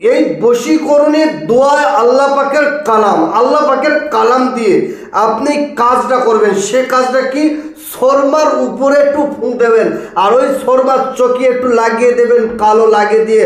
এই বশীকরণের দোয়ায় আল্লাহ পাকের কালাম, আল্লাহ পাকের কালাম দিয়ে আপনি কাজটা করবেন। সে কাজটা কি? শর্মার উপরে একটু ফুঁক দেবেন আর ওই শর্মার চকি একটু লাগিয়ে দেবেন, কালো লাগিয়ে দিয়ে।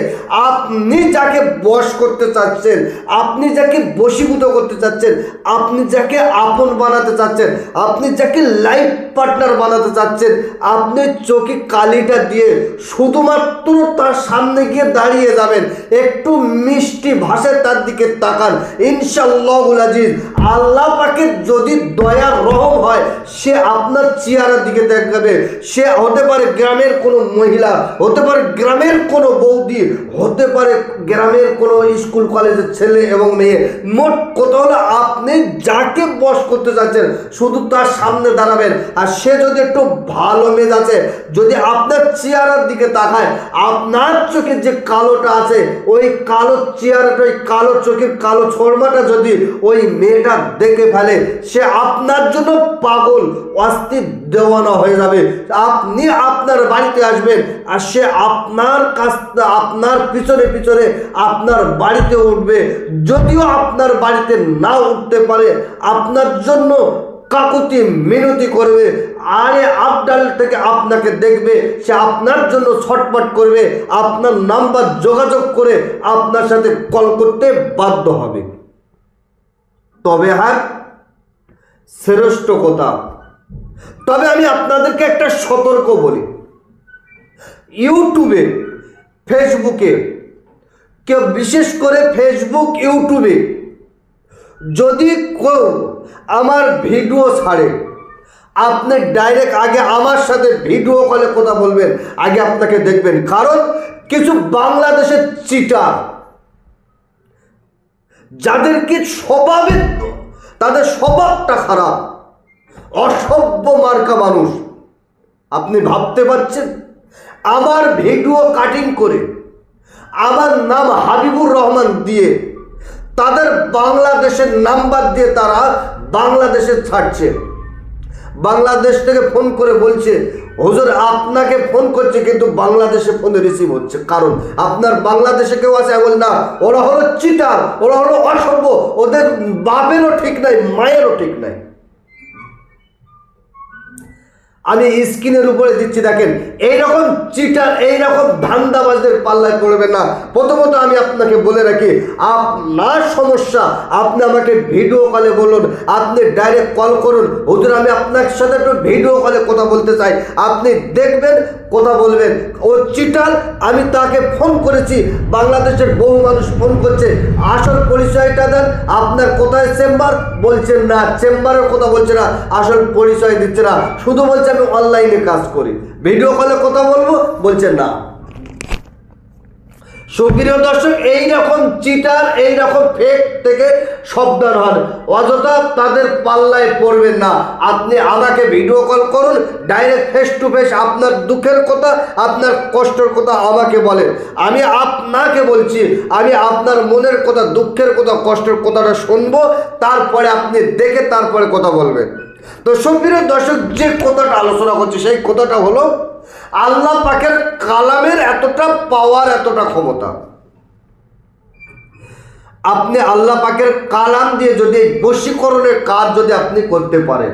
আপনি যাকে বশ করতে চাচ্ছেন, আপনি যাকে বশীভূত করতে চাচ্ছেন, আপনি যাকে আপন বানাতে চাচ্ছেন, আপনি যাকে লাইফ পার্টনার বানাতে চাচ্ছেন, আপনি চোখে কালিটা দিয়ে শুধুমাত্র তার সামনে গিয়ে দাঁড়িয়ে যাবেন। একটু মিষ্টি ভাষায় তার দিকে তাকান। ইনশাল্লাহ আজিজ, আল্লাহ পাকে যদি দয়া রহম হয়, সে আপনার চেহারার দিকে দেখাবে। সে হতে পারে গ্রামের কোনো মহিলা, হতে পারে গ্রামের কোনো বৌদি, হতে পারে গ্রামের কোনো স্কুল কলেজের ছেলে এবং মেয়ে। মোট কথা হলো, আপনি যাকে বস করতে চাচ্ছেন শুধু তার সামনে দাঁড়াবেন। আর সে যদি একটু ভালো মেজ আছে, যদি আপনার চেহারার দিকে তাকায়, আপনার চোখের যে কালোটা আছে, ওই কালো চেহারাটা, ওই কালো চোখের কালো ছড়মাটা যদি ওই মেয়েটা দেখে ফেলে, সে আপনার জন্য পাগল, অস্থির দেওয়ানা হয়ে যাবে। আপনি আপনার বাড়িতে আসবেন, আর সে আপনার কাছ আপনার পিছনে পিছনে আপনার বাড়িতে উঠবে। যদিও আপনার বাড়িতে না উঠতে পারে, আপনার জন্য কাকুতি মিনতি করবে, আরে আপডাল থেকে আপনাকে দেখবে, সে আপনার জন্য ছটপট করবে, আপনার নাম্বার যোগাযোগ করে আপনার সাথে কল করতে বাধ্য হবে। তবে হ্যাঁ শ্রেষ্ঠ কথা তবে আমি আপনাদেরকে একটা সতর্ক বলি। ইউটিউবে, ফেসবুকে, কেউ বিশেষ করে ফেসবুক, ইউটিউবে, যদি কেউ আমার ভিডিও ছাড়ে, আপনি ডাইরেক্ট আগে আমার সাথে ভিডিও কলে কথা বলবেন, আগে আপনাকে দেখবেন। কারণ কিছু বাংলাদেশের চিটার, যাদেরকে স্বভাবে তাদের স্বভাবটা খারাপ। অসভ্য মার্কা মানুষ। আপনি ভাবতে পারছেন? আমার ভিডিও কাটিং করে, আমার নাম হাবিবুর রহমান দিয়ে, তাদের বাংলাদেশের নাম্বার দিয়ে তারা বাংলাদেশে ছাড়ছে। বাংলাদেশ থেকে ফোন করে বলছে, হুজুর, আপনাকে ফোন করছে, কিন্তু বাংলাদেশে ফোনে রিসিভ হচ্ছে। কারণ আপনার বাংলাদেশে কেউ আছে বল না। ওরা হলো চিটার ওরা হলো অসভ্য। ওদের বাপেরও ঠিক নাই, মায়েরও ঠিক নাই। আমি স্ক্রিনের উপরে দিচ্ছি দেখেন, এইরকম চিটার, এইরকম ধান্দাবাজদের পাল্লায় পড়বে না। প্রথমত আমি আপনাকে বলে রাখি, আপনার সমস্যা, আপনি আমাকে ভিডিও কলে বলুন, আপনি ডাইরেক্ট কল করুন। হুজুর, আমি আপনার সাথে একটু ভিডিও কলে কথা বলতে চাই। আপনি দেখবেন, কথা বলবেন। ও চিটার, আমি তাকে ফোন করেছি, বাংলাদেশের বহু মানুষ ফোন করছে। আসল পরিচয়টা দেন, আপনার কোথায় চেম্বার বলছেন না চেম্বারের কথা বলছে না, আসল পরিচয় দিচ্ছে না। শুধু বলছে আমি অনলাইনে কাজ করি। ভিডিও কলে কথা বলব বলছেন না। সুপ্রিয় দর্শক, এইরকম চিটার এইরকম ফেক থেকে সাবধান হন। অযথা তাদের পাল্লায় পড়বেন না। আপনি আমাকে ভিডিও কল করুন ডাইরেক্ট ফেস টু ফেস আপনার দুঃখের কথা, আপনার কষ্টের কথা আমাকে বলেন। আমি আপনাকে বলছি, আমি আপনার মনের কথা, দুঃখের কথা, কষ্টের কথাটা শুনব, তারপরে আপনি দেখে তারপরে কথা বলবেন। তো সুপ্রিয় দর্শক যে কথাটা আলোচনা করছে, সেই কথাটা হলো, আল্লাহ পাকের কালামের এতটা পাওয়ার এতটা ক্ষমতা। আপনি আল্লাহ পাকের কালাম দিয়ে যদি বশীকরণের কাজ যদি আপনি করতে পারেন,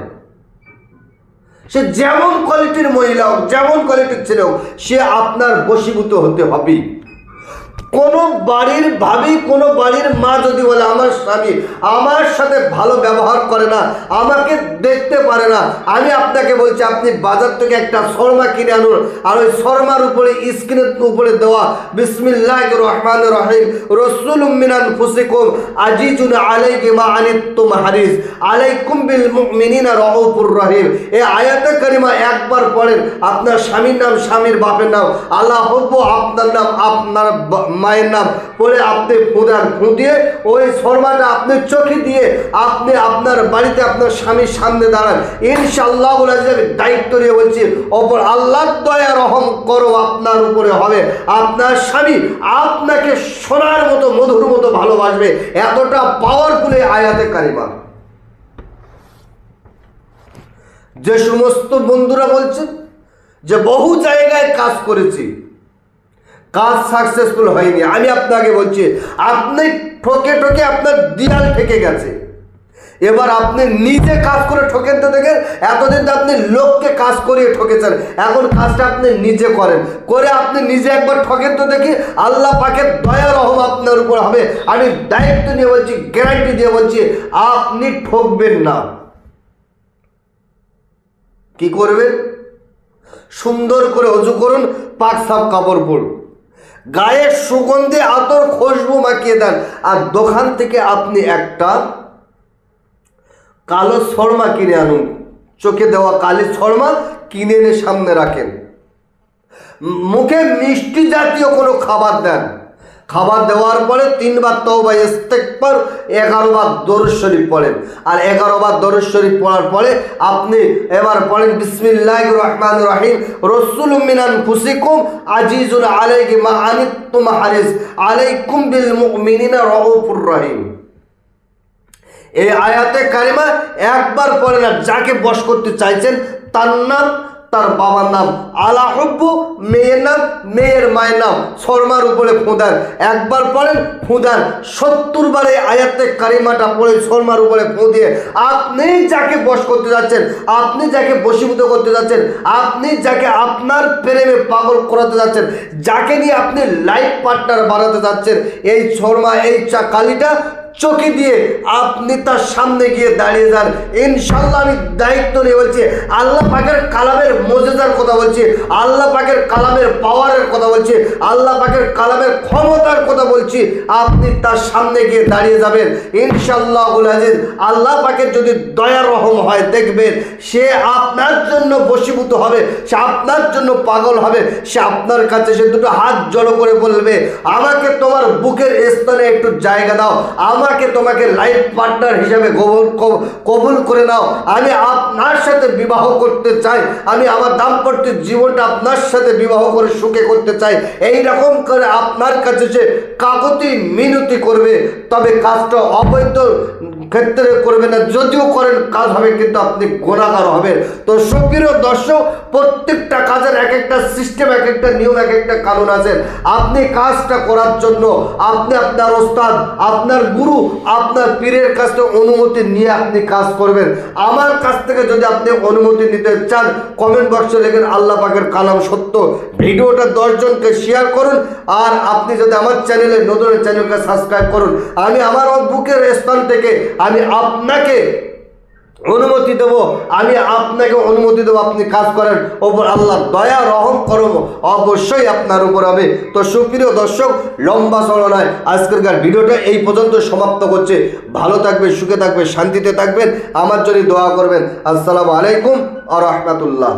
সে যেমন কোয়ালিটির মহিলা হোক, যেমন কোয়ালিটির ছেলে হোক, সে আপনার বশীভূত হতে হবেই। কোনো বাড়ির ভাবি, কোনো বাড়ির মা যদি বলে, আমার স্বামী আমার সাথে ভালো ব্যবহার করে না, আমাকে দেখতে পারে না, আমি আপনাকে বলছি, আপনি বাজার থেকে একটা শর্মা কিনে আনুন, আর ওই শর্মার উপরে, স্ক্রিনের উপরে দেওয়া বিসমিল্লাহ রহমান রহিম, রসুল মিনান ফুসিকুম আজিজুন আলাইকে মা আনিতুম হারিস আলাইকুম বিল মুমিনিনা রহপুর রহিম। এই আয়াতে কারিমা একবার পড়েন, আপনার স্বামীর নাম, স্বামীর বাপের নাম, আল্লাহ আপনার নাম, আপনার মায়ের নাম পরে আপনি ফুদান ফুদিয়ে ওই শর্মাটা আপনি চোখে দিয়ে আপনি আপনার বাড়িতে আপনার স্বামীর সামনে দাঁড়ান। ইনশাল্লাহ দায়িত্ব নিয়ে বলছি, অপর আল্লাহর দয়া রহম করো, আপনার উপরে হবে। আপনার স্বামী আপনাকে সোনার মতো, মধুর মতো ভালোবাসবে। এতটা পাওয়ারফুল আয়াতে কারিমা। যে সমস্ত বন্ধুরা বলছে, যে বহু জায়গায় কাজ করেছি কাজ সাকসেসফুল হয়নি। আমি আপনাকে বলছি, আপনি ঠকে ঠকে আপনার দিয়াল ঠেকে গেছে। এবার আপনি নিজে কাজ করে ঠকেন তো দেখেন, এতদিন তো আপনি লোককে কাজ করিয়ে ঠকেছেন, এখন কাজটা আপনি নিজে করেন। করে আপনি নিজে একবার ঠকেন তো দেখি, আল্লাহ পাকের দয়া রহম আপনার উপর হবে। আমি দায়িত্ব নিয়ে বলছি গ্যারান্টি দিয়ে বলছি, আপনি ঠকবেন না। কি করবেন? সুন্দর করে অজু করুন, পাক সাপ কাপড় পরুন। গায়ে সুগন্ধে আতর খুশবু মাখিয়ে দেন। আর দোকান থেকে আপনি একটা কালো শর্মা কিনে আনুন। চোখে দেওয়া কালি শর্মা কিনে এনে সামনে রাখেন। মুখে মিষ্টি জাতীয় কোনো খাবার দেন। খাবার দেওয়ার পরে তিনবার তওবা ইস্তেকবার এগারো বার দরুদ শরীফ পড়েন। আর এগারো বার দরুদ শরীফ পড়ার পরে আপনি এবার পড়েন বিসমিল্লাহ রহমান রহিম, রসুল মিনান ফুসিকুম আজিজুল আলাইহি মা আনিতুম হারিস আলাইকুম বিল মুমিনিনা রউফুর রহিম। এই আয়াতে কারিমা একবার পড়ে না, যাকে বশ করতে চাইছেন, তার নাম তার বাবার নাম আলা হব্বু, মেয়ের নাম মেয়ের মায়ের নাম। শর্মার উপরে ফুঁদান একবার পড়েন ফুঁদান সত্তর বারে আয়াতে কারিমাটা পড়ে শর্মার উপরে ফুঁদিয়ে আপনি যাকে বশ করতে যাচ্ছেন, আপনি যাকে বশীভূত করতে যাচ্ছেন, আপনি যাকে আপনার প্রেমে পাগল করাতে যাচ্ছেন, যাকে নিয়ে আপনি লাইফ পার্টনার বানাতে যাচ্ছেন, এই শর্মা, এই চা কালিটা চোখে দিয়ে আপনি তার সামনে গিয়ে দাঁড়িয়ে যান। ইনশাল্লাহ আমি দায়িত্ব নিয়ে বলছি, আল্লাহ পাকের কালামের মজেদার কথা বলছি, আল্লাহ পাকের কালামের পাওয়ারের কথা বলছি, আল্লাহ পাকের কালামের ক্ষমতার কথা বলছি, আপনি তার সামনে গিয়ে দাঁড়িয়ে যাবেন। ইনশাল্লাহ আজিজ, আল্লাহ পাকের যদি দয়া রহম হয়, দেখবেন সে আপনার জন্য বশীভূত হবে, সে আপনার জন্য পাগল হবে, সে আপনার কাছে সে দুটো হাত জড়ো করে বলবে, আমাকে তোমার বুকের স্থানে একটু জায়গা দাও আমাকে তোমাকে লাইফ পার্টনার হিসাবে কবুল কবুল করে নাও। আমি আপনার সাথে বিবাহ করতে চাই। আমি আমার দাম্পত্য জীবনটা আপনার সাথে বিবাহ করে সুখে করতে চাই। এই রকম করে আপনার কাছে যে কাগতি মিনতি করবে, তবে কাজটা অবৈধ ক্ষেত্রে করবে না, যদিও করেন, কাজ হবে, কিন্তু আপনি গোনাগার হবেন। তো সক্রিয় দর্শক, প্রত্যেকটা কাজের এক একটা সিস্টেম এক একটা নিয়ম এক একটা কারণ আছে। আপনি কাজটা করার জন্য আপনি আপনার ওস্তাদ, আপনার গুরু, আপনার পীরের কাছ থেকে অনুমতি নিয়ে আপনি কাজ করবেন। আমার কাছ থেকে যদি আপনি অনুমতি নিতে চান কমেন্ট বক্সে লেখেন, আল্লাহ পাকের কালাম সত্য। ভিডিওটা দশজনকে শেয়ার করুন, আর আপনি যদি আমার চ্যানেলে নতুন চ্যানেলকে সাবস্ক্রাইব করুন, আমি আমার বুকের স্থান থেকে আমি আপনাকে অনুমতি দেব, আমি আপনাকে অনুমতি দেবো, আপনি কাজ করেন। ওপর আল্লাহ দয়া, রহম, করম অবশ্যই আপনার উপর হবে। তো সুপ্রিয় দর্শক, লম্বা নয় আজকেরকার ভিডিওটা এই পর্যন্ত সমাপ্ত করছে। ভালো থাকবে সুখে থাকবে শান্তিতে থাকবেন। আমার জন্য দোয়া করবেন। আসসালামু আলাইকুম আ রহমতুল্লাহ।